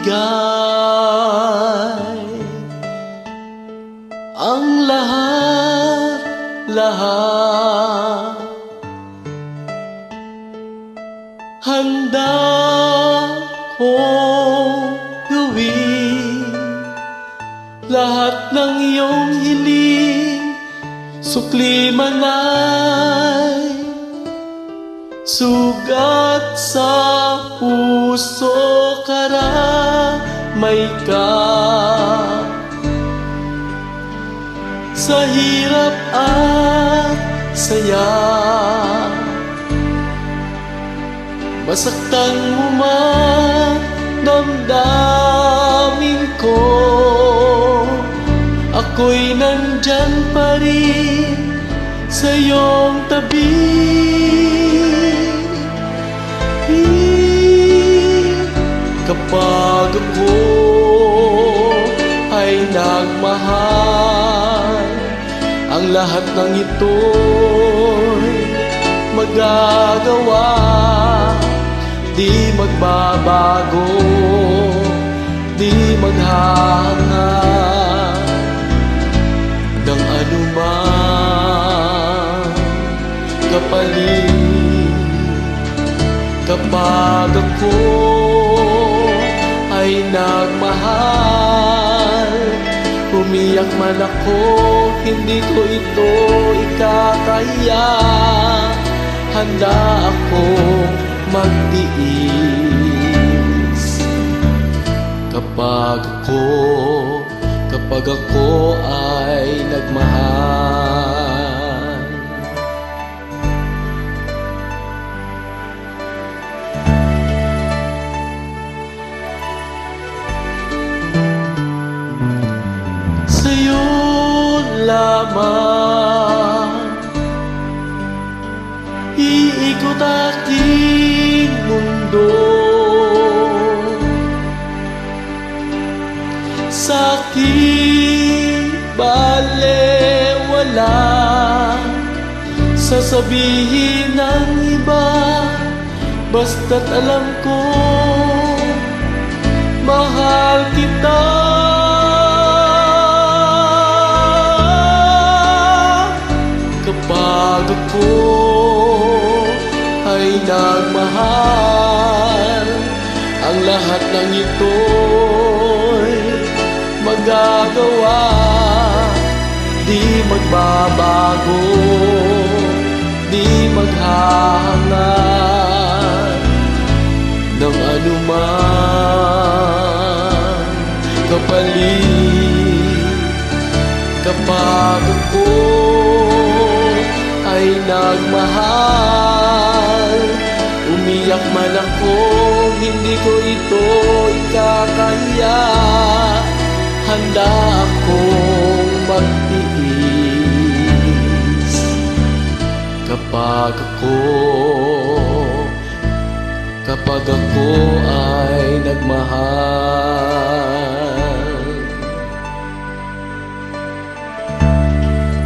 ibigay ang lahat, lahat. Handa kong gawin lahat ng iyong hiling, sukli man ay sugat sa puso karamay ka. Sa hirap at saya Masaktan mo man damdamin ko Ako'y nandyan pa rin sa iyong tabi nagmahal Ang lahat ng ito'y magagawa. Di magbabago, di maghahangad Ng anuman. Kapalit Kapag ako ay nagmahal Umiyak man ako, hindi ko ito ikakaya. Handa ako magtiis. Kapag ako, kapag ako ay nagmahal. Sa'yo lamang. Iikot aking mundo. Sa aking balewala Sasabihin ng iba Basta't alam ko Mahal kita Kapag ako ay nagmahal. Ang lahat ng ito'y magagawa. Di magbabago, di maghahangad Ng anuman. Kapalit Kapag ako ay nagmahal Umiyak man ako, hindi ko ito ikakaya. Handa akong magtiis. Kapag ako, kapag ako ay nagmahal